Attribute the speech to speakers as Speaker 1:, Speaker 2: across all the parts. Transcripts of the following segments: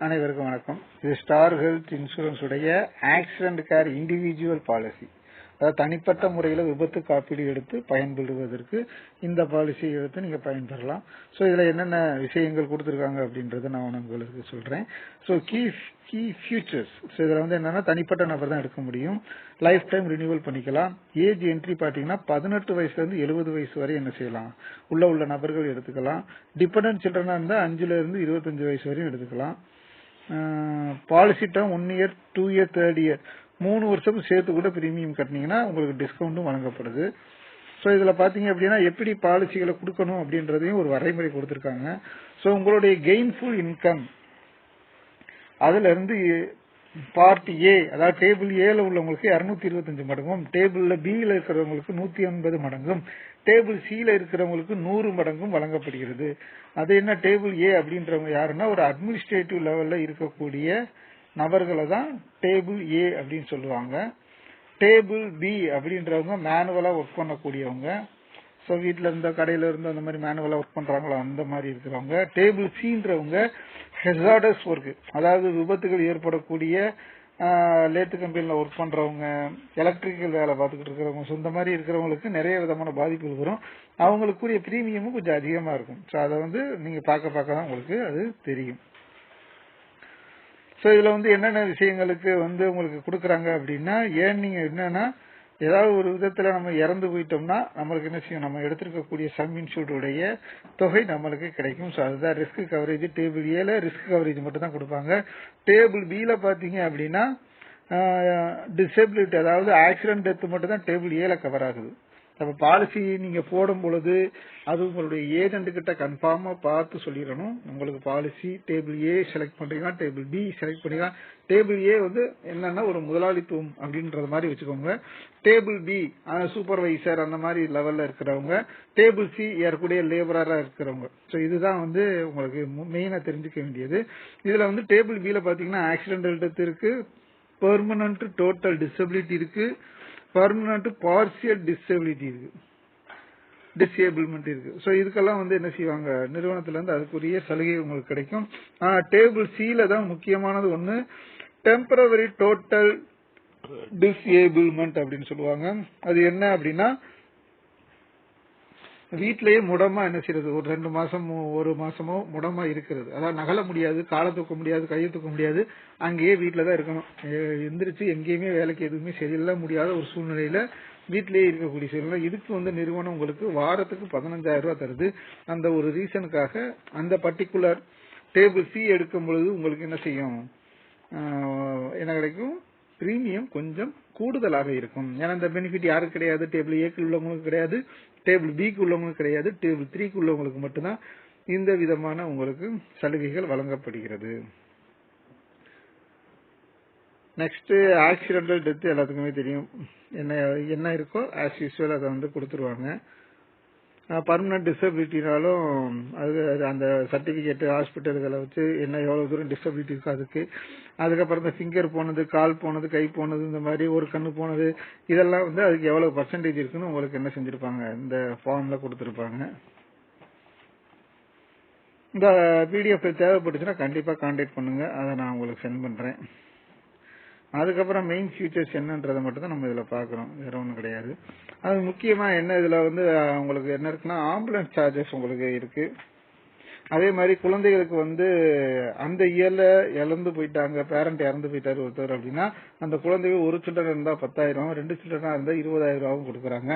Speaker 1: அனைவருக்கும் வணக்கம். இது ஸ்டார் ஹெல்த் இன்சூரன்ஸ் உடைய ஆக்சிடென்ட் கேர் இண்டிவிஜுவல் பாலிசி அதாவது தனிப்பட்ட முறையில் விபத்து காப்பீடு எடுத்து பயன்பெறுவதற்கு இந்த பாலிசியை எடுத்து நீங்க பயன்பெறலாம். ஸோ இதுல என்னென்ன விஷயங்கள் கொடுத்துருக்காங்க அப்படின்றத நான் உங்களுக்கு சொல்றேன். So key key features so இதில் வந்து என்னன்னா தனிப்பட்ட நபர் தான் எடுக்க முடியும். லைஃப் டைம் ரினியூவல் பண்ணிக்கலாம். ஏஜ் என்ட்ரி பார்த்தீங்கன்னா பதினெட்டு வயசுல இருந்து எழுபது வயசு வரை என்ன செய்யலாம்? உள்ள உள்ள நபர்கள் எடுத்துக்கலாம். டிபெண்டன்ட் சில்ட்ரனா இருந்தால் அஞ்சுல இருந்து இருபத்தஞ்சு வயசு வரையும் எடுத்துக்கலாம். Policy term one year two year third year மூணு வருஷம் சேர்த்து கூட பிரீமியம் கட்டினீங்கன்னா உங்களுக்கு டிஸ்கவுண்ட்டும் வழங்கப்படுது. ஸோ இதில் பார்த்தீங்க அப்படின்னா எப்படி பாலிசிகளை கொடுக்கணும் அப்படின்றதையும் ஒரு வரைமுறை கொடுத்துருக்காங்க. ஸோ உங்களுடைய கெயின்ஃபுல் இன்கம் அதுல இருந்து பார்ட் ஏ அதாவது டேபிள் ஏல உள்ளவங்களுக்கு இருநூத்தி இருபத்தஞ்சு மடங்கும் டேபிள்ல பியில இருக்கிறவங்களுக்கு நூத்தி ஐம்பது மடங்கும் டேபிள் சியில இருக்கிறவங்களுக்கு நூறு மடங்கும் வழங்கப்படுகிறது. அது என்ன டேபிள் ஏ அப்படின்றவங்க யாருன்னா ஒரு அட்மினிஸ்ட்ரேட்டிவ் லெவல்ல இருக்கக்கூடிய நபர்களை தான் டேபிள் ஏ அப்படின்னு சொல்லுவாங்க. டேபிள் பி அப்படின்றவங்க மேனுவலா ஒர்க் பண்ணக்கூடியவங்க. ஸோ வீட்டில் இருந்த கடையில் இருந்து அந்த மாதிரி மேனுவலாக ஒர்க் பண்ணுறாங்களோ அந்த மாதிரி இருக்கிறவங்க. டேபிள் சின்றவங்க ஹெசார்டஸ் ஒர்க் அதாவது விபத்துகள் ஏற்படக்கூடிய லேத்து கம்பெனியில் ஒர்க் பண்ணுறவங்க எலக்ட்ரிக்கல் வேலை பார்த்துக்கிட்டு இருக்கிறவங்க சொந்த மாதிரி இருக்கிறவங்களுக்கு நிறைய விதமான பாதிப்புகள் வரும். அவங்களுக்குரிய ப்ரீமியமும் கொஞ்சம் அதிகமாக இருக்கும். ஸோ அதை வந்து நீங்கள் பார்க்க பார்க்க தான் உங்களுக்கு அது தெரியும். ஸோ இதில் வந்து என்னென்ன விஷயங்களுக்கு வந்து உங்களுக்கு கொடுக்குறாங்க அப்படின்னா ஏன் நீங்கள் என்னன்னா ஏதாவது ஒரு விதத்துல நம்ம இறந்து போயிட்டோம்னா நம்மளுக்கு என்ன செய்யும்? நம்ம எடுத்திருக்கக்கூடிய சம் இன்சூர்டுடைய தொகை நம்மளுக்கு கிடைக்கும். ஸோ அதுதான் ரிஸ்க் கவரேஜ் டேபிள் ஏல ரிஸ்க் கவரேஜ் மட்டும் தான் கொடுப்பாங்க. டேபிள் பியில பாத்தீங்க அப்படின்னா டிசபிலிட்டி அதாவது ஆக்சிடென்ட் டெத் மட்டும் தான் டேபிள் ஏல கவர் ஆகுது. நம்ம பாலிசி நீங்க போடும் பொழுது அது உங்களுடைய ஏஜென்ட் கிட்ட கன்ஃபார்மா பார்த்து சொல்லிடணும். உங்களுக்கு பாலிசி டேபிள் ஏ செலக்ட் பண்றீங்க டேபிள் பி செலக்ட் பண்ணீங்க டேபிள் ஏ வந்து என்னன்னா ஒரு முதலாளித்துவம் அப்படின்றது மாதிரி வச்சுக்கோங்க. டேபிள் பி சூப்பர்வைசர் அந்த மாதிரி லெவல்ல இருக்கிறவங்க. டேபிள் சி ஏற்கூடிய லேபரரா இருக்கிறவங்க. ஸோ இதுதான் வந்து உங்களுக்கு மெயினா தெரிஞ்சுக்க வேண்டியது. இதுல வந்து டேபிள் பில பாத்தீங்கன்னா ஆக்சிடென்டல் டெத் இருக்கு. பெர்மனன்ட் டோட்டல் டிசபிலிட்டி இருக்கு. பர்மனன்ட் பார்சியல் டிசபிலிட்டி இருக்கு. டிசேபிள்மெண்ட் இருக்கு. ஸோ இதுக்கெல்லாம் வந்து என்ன செய்வாங்க? நிறுவனத்துல இருந்து அதுக்குரிய சலுகை உங்களுக்கு கிடைக்கும். ஆனால் டேபிள் சில தான் முக்கியமானது ஒன்று டெம்பரவரி டோட்டல் டிசேபிள்மெண்ட் அப்படின்னு சொல்லுவாங்க. அது என்ன அப்படின்னா வீட்டிலேயே முடமா என்ன செய்யறது ஒரு ரெண்டு மாசம் ஒரு மாசமோ முடமா இருக்கிறது. அதாவது நகல முடியாது காலை தூக்க முடியாது கையை தூக்க முடியாது. அங்கேயே வீட்டில தான் இருக்கணும் எந்திரிச்சு எங்கேயுமே வேலைக்கு எதுவுமே சரியில்ல முடியாத ஒரு சூழ்நிலையில வீட்டிலேயே இருக்கக்கூடிய சூழ்நிலை. இதுக்கு வந்து நிறுவனம் உங்களுக்கு வாரத்துக்கு பதினஞ்சாயிரம் ரூபாய் தருது. அந்த ஒரு ரீசனுக்காக அந்த பர்டிகுலர் டேபிள் சி எடுக்கும் பொழுது உங்களுக்கு என்ன செய்யும்? என்ன கிடைக்கும்? பிரீமியம் கொஞ்சம் கூடுதலாக இருக்கும். ஏன்னா இந்த பெனிஃபிட் யாருக்கு கிடையாது? டேபிள் ஏக்கு உள்ளவங்களுக்கு கிடையாது. டேபிள் பிக்கு உள்ளவங்களுக்கு கிடையாது டேபிள் த்ரீக்கு உள்ளவங்களுக்கு மட்டும்தான் இந்த விதமான உங்களுக்கு சலுகைகள் வழங்கப்படுகிறது. நெக்ஸ்ட் ஆக்சிடென்டல் டெத் எல்லாத்துக்குமே தெரியும். என்ன என்ன இருக்கோ ஆஸ் யூஸ்வல் அதை வந்து கொடுத்துருவாங்க. பர்மனன்ட் டிசபிலிட்டினாலும் அது அந்த சர்டிபிகேட் ஹாஸ்பிட்டல்களை வச்சு என்ன எவ்வளோ தூரம் டிசபிலிட்டி இருக்கு அதுக்கு. அதுக்கப்புறம் இந்த ஃபிங்கர் போனது கால் போனது கை போனது இந்த மாதிரி ஒரு கண்ணு போனது இதெல்லாம் வந்து அதுக்கு எவ்வளோ பர்சன்டேஜ் இருக்குன்னு உங்களுக்கு என்ன செஞ்சிருப்பாங்க? இந்த ஃபார்மில் கொடுத்துருப்பாங்க. இந்த பிடிஎஃப் தேவைப்பட்டுச்சுன்னா கண்டிப்பாக கான்டாக்ட் பண்ணுங்க. அதை நான் உங்களுக்கு சென்ட் பண்ணுறேன் அதுக்கப்புறம் மெயின் ஃபியூச்சர்ஸ் என்னன்றதை மட்டும் தான் நம்ம இதில் பார்க்குறோம். வேற ஒன்றும் கிடையாது. அது முக்கியமாக என்ன இதில் வந்து உங்களுக்கு என்ன இருக்குன்னா ஆம்புலன்ஸ் சார்ஜஸ் உங்களுக்கு இருக்கு. அதே மாதிரி குழந்தைகளுக்கு வந்து அந்த இயர்ல இழந்து போயிட்டாங்க பேரண்ட் இறந்து போயிட்டாரு ஒருத்தர் அப்படின்னா அந்த குழந்தைகள் ஒரு சில்ட்ரன் இருந்தா பத்தாயிரம் ரெண்டு சில்ட்ரனா இருந்தா இருபதாயிரம் ரூபாவும் கொடுக்குறாங்க.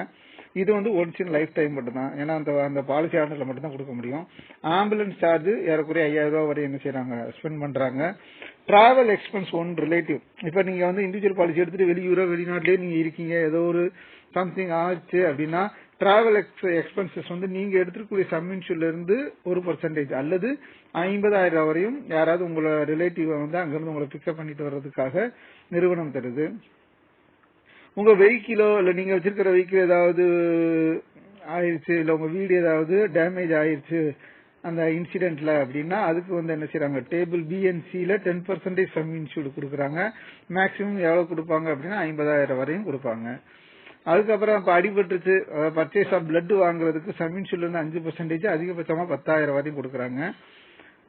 Speaker 1: இது வந்து ஒன்ஸ் இன் லைஃப் டைம் மட்டும் தான் ஏன்னா அந்த அந்த பாலிசி ஆண்டில் மட்டும் தான் கொடுக்க முடியும். ஆம்புலன்ஸ் சார்ஜ் ஏறக்குறைய ஐயாயிரம் ரூபா வரை என்ன செய்யறாங்க ஸ்பெண்ட் பண்றாங்க. டிராவல் எக்ஸ்பென்ஸ் ஒன் ரிலேட்டிவ் இப்போ நீங்க வந்து இண்டிவிஜுவல் பாலிசி எடுத்துட்டு வெளியூரோ வெளிநாட்டிலேயே நீங்க இருக்கீங்க ஏதோ ஒரு சம்திங் ஆச்சு அப்படின்னா டிராவல் எக்ஸ்பென்சஸ் வந்து நீங்க எடுத்துக்கூடிய சம் இருந்து ஒரு பர்சன்டேஜ் அல்லது ஐம்பதாயிரம் வரையும் யாராவது உங்களோட ரிலேட்டிவ் வந்து அங்கிருந்து உங்களை பிக்கப் பண்ணிட்டு வர்றதுக்காக நிறுவனம் தருது. உங்க வெஹிக்கிளோ இல்ல நீங்க வச்சிருக்கிற வெஹிக்கிள் ஏதாவது ஆயிருச்சு இல்ல உங்க வீடு ஏதாவது டேமேஜ் ஆயிருச்சு அந்த இன்சிடென்ட்ல அப்படின்னா அதுக்கு வந்து என்ன செய்யறாங்க டேபிள் பிஎன்சில டென் பர்சன்டேஜ் சம் இன்சூர்டு கொடுக்குறாங்க. மேக்சிமம் எவ்வளவு கொடுப்பாங்க அப்படின்னா ஐம்பதாயிரம் வரையும் கொடுப்பாங்க. அதுக்கப்புறம் இப்ப அடிபட்டுருச்சு பர்ச்சேஸ் ஆஃப் பிளட் வாங்குறதுக்கு சம் இன்சூர்ட்ல இருந்து அஞ்சு பர்சன்டேஜ் அதிகபட்சமா பத்தாயிரம் வரையும் கொடுக்குறாங்க.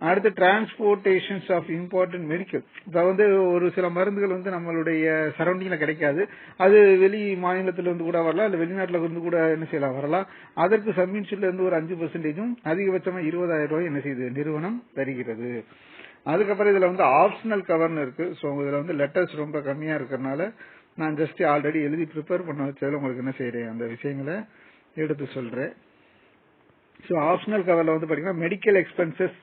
Speaker 1: அடுத்து டிரான்ஸ்போர்டேஷன்ஸ் ஆஃப் இம்பார்ட்டன்ட் மெடிக்கல் இப்போ வந்து ஒரு சில மருந்துகள் வந்து நம்மளுடைய சரௌண்டிங்ல கிடைக்காது. அது வெளி மாநிலத்திலிருந்து கூட வரலாம் இல்லை வெளிநாட்டில் இருந்து கூட என்ன செய்யலாம் வரலாம். அதற்கு சப்மிஷன்ல இருந்து ஒரு அஞ்சு பர்சன்டேஜும் அதிகபட்சமாக இருபதாயிரம் ரூபாய் என்ன செய்யுது நிறுவனம் தருகிறது. அதுக்கப்புறம் இதுல வந்து ஆப்ஷனல் கவர்னு இருக்கு. ஸோ இதுல வந்து லெட்டர்ஸ் ரொம்ப கம்மியா இருக்கிறதுனால நான் ஜஸ்ட் ஆல்ரெடி எழுதி ப்ரிப்பேர் பண்ண வச்சதுல உங்களுக்கு என்ன செய்யறேன் அந்த விஷயங்களை எடுத்து சொல்றேன். ஸோ ஆப்ஷனல் கவர்ல வந்து பாத்தீங்கன்னா மெடிக்கல் எக்ஸ்பென்சஸ்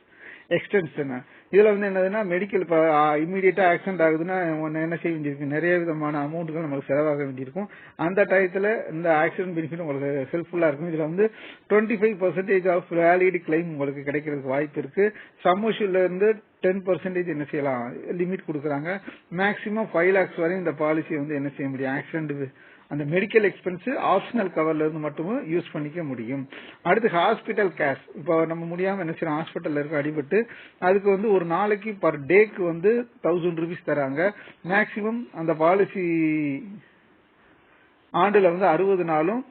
Speaker 1: எக்ஸ்டென்ஷன் இதுல வந்து என்னதுன்னா மெடிக்கல் இப்போ இமீடியட்டா ஆக்சிடென்ட் ஆகுதுன்னா ஒன்னு என்ன செய்ய வேண்டியிருக்கு நிறைய விதமான அமௌண்ட்கள் நமக்கு செலவாக வேண்டியிருக்கும். அந்த டயத்துல இந்த ஆக்சிடென்ட் பெனிஃபிட் உங்களுக்கு ஹெல்ப்ஃபுல்லா இருக்கும். இதுல வந்து twenty five percentage of valid claim உங்களுக்கு கிடைக்கிறதுக்கு வாய்ப்பு இருக்கு. சமோஷில இருந்து டென் பர்சன்டேஜ் என்ன செய்யலாம்? லிமிட் கொடுக்குறாங்க. மேக்ஸிமம் ஃபைவ் லேக்ஸ் வரையும் இந்த பாலிசி வந்து என்ன செய்ய முடியும்? ஆக்சிடென்ட் அந்த மெடிக்கல் எக்ஸ்பென்ஸ் ஆப்ஷனல் கவர்ல இருந்து மட்டும் யூஸ் பண்ணிக்க முடியும். அடுத்து ஹாஸ்பிட்டல் கேஷ் இப்போ நம்ம முடியாம என்ன செய்யறோம்? ஹாஸ்பிட்டல்ல இருக்க அடிபட்டு அதுக்கு வந்து ஒரு நாளைக்கு பர் டேக்கு வந்து தௌசண்ட் ருபீஸ் தராங்க. மேக்சிமம் அந்த பாலிசி ஆண்டுல வந்து அறுபது நாளும்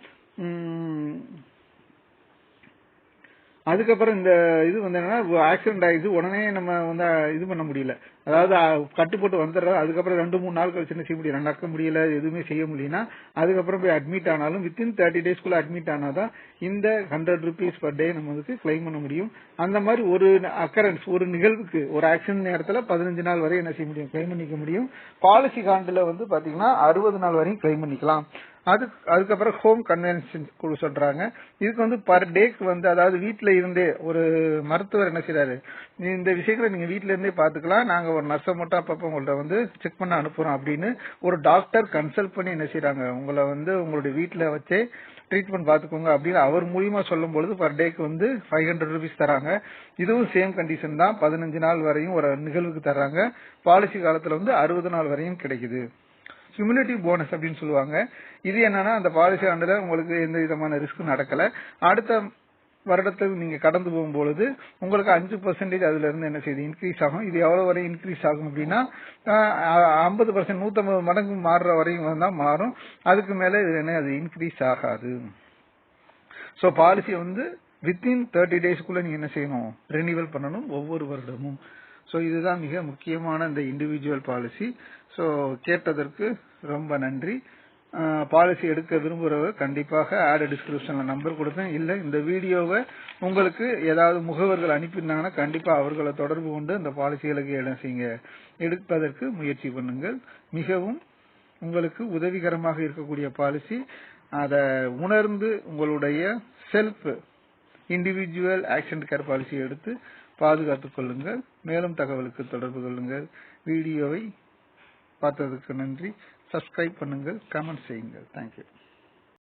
Speaker 1: அதுக்கப்புறம் இந்த இது வந்து என்னன்னா ஆக்சிடென்ட் ஆயிடுச்சு. உடனே நம்ம வந்து இது பண்ண முடியல. அதாவது கட்டுப்பட்டு வந்துடுறது அதுக்கப்புறம் ரெண்டு மூணு நாள் கழிச்சு என்ன செய்ய முடியும்? நடக்க முடியல எதுவுமே செய்ய முடியலன்னா அதுக்கப்புறம் போய் அட்மிட் ஆனாலும் வித்தின் தேர்ட்டி டேஸ்க்குள்ள அட்மிட் ஆனாதான் இந்த ஹண்ட்ரட் ருபீஸ் பர் டே நம்ம வந்து கிளைம் பண்ண முடியும். அந்த மாதிரி ஒரு அக்கரன்ஸ் ஒரு நிகழ்வுக்கு ஒரு ஆக்சிடென்ட் நேரத்துல பதினஞ்சு நாள் வரை என்ன செய்ய முடியும்? கிளைம் பண்ணிக்க முடியும். பாலிசி காண்டுல வந்து பாத்தீங்கன்னா அறுபது நாள் வரையும் கிளைம் பண்ணிக்கலாம். அது அதுக்கப்புறம் ஹோம் கன்வென்ஷன் குழு சொல்றாங்க. இதுக்கு வந்து பர் டேக்கு வந்து அதாவது வீட்டில் இருந்தே ஒரு மருத்துவர் என்ன செய்யறாரு நீ இந்த விஷயங்களை நீங்க வீட்டில இருந்தே பாத்துக்கலாம். நாங்க ஒரு நர்ஸை மட்டும் அப்பப்ப உங்கள்ட்ட வந்து செக் பண்ண அனுப்புறோம் அப்படின்னு ஒரு டாக்டர் கன்சல்ட் பண்ணி என்ன செய்றாங்க? உங்களை வந்து உங்களுடைய வீட்டில் வச்சே ட்ரீட்மெண்ட் பாத்துக்கோங்க அப்படின்னு அவர் மூலியமா சொல்லும் பொழுது பர் டேக்கு வந்து ஃபைவ் ஹண்ட்ரட் ருபீஸ் தராங்க. இதுவும் சேம் கண்டிஷன் தான். பதினஞ்சு நாள் வரையும் ஒரு நிகழ்வுக்கு தர்றாங்க. பாலிசி காலத்துல வந்து அறுபது நாள் வரையும் கிடைக்குது. கியூமுலேட்டிவ் போனஸ் அப்படின்னு சொல்லுவாங்க. இது என்னன்னா அந்த பாலிசி ஆண்டுல உங்களுக்கு எந்த விதமான ரிஸ்க் நடக்கல. அடுத்த வருடத்துக்கு நீங்க கடந்து போகும்பொழுது உங்களுக்கு அஞ்சு பர்சன்டேஜ் அதுல இருந்து என்ன செய்யுது இன்க்ரீஸ் ஆகும். இது எவ்வளவு வரை இன்க்ரீஸ் ஆகும் அப்படின்னா ஐம்பது பர்சன்ட் நூத்தம்பது மடங்கு மாறுற வரையும் தான் மாறும். அதுக்கு மேல இது என்ன அது இன்க்ரீஸ் ஆகாது. ஸோ பாலிசி வந்து வித்தின் தேர்ட்டி டேஸ்க்குள்ள நீங்க என்ன செய்யணும்? ரெனிவல் பண்ணணும் ஒவ்வொரு வருடமும். ஸோ இதுதான் மிக முக்கியமான இந்த இண்டிவிஜுவல் பாலிசி ஸோ கேட்டதற்கு ரொம்ப நன்றி. பாலிசி எடுக்க விரும்புகிறவங்க கண்டிப்பாக ஆட் டிஸ்கிரிப்ஷன்ல நம்பர் கொடுத்தேன் இல்லை இந்த வீடியோவை உங்களுக்கு ஏதாவது முகவர்கள் அனுப்பியிருந்தாங்கன்னா கண்டிப்பாக அவர்களை தொடர்பு கொண்டு இந்த பாலிசிகளுக்கு என்ன செய்யுங்க எடுப்பதற்கு முயற்சி பண்ணுங்கள். மிகவும் உங்களுக்கு உதவிகரமாக இருக்கக்கூடிய பாலிசி அதை உணர்ந்து உங்களுடைய self individual accident care policy எடுத்து பாதுகாத்துக் கொள்ளுங்கள். மேலும் தகவலுக்கு தொடர்பு கொள்ளுங்கள். வீடியோவை பார்த்ததுக்கு நன்றி. சப்ஸ்கிரைப் பண்ணுங்கள் கமெண்ட் செய்யுங்கள் தேங்க்யூ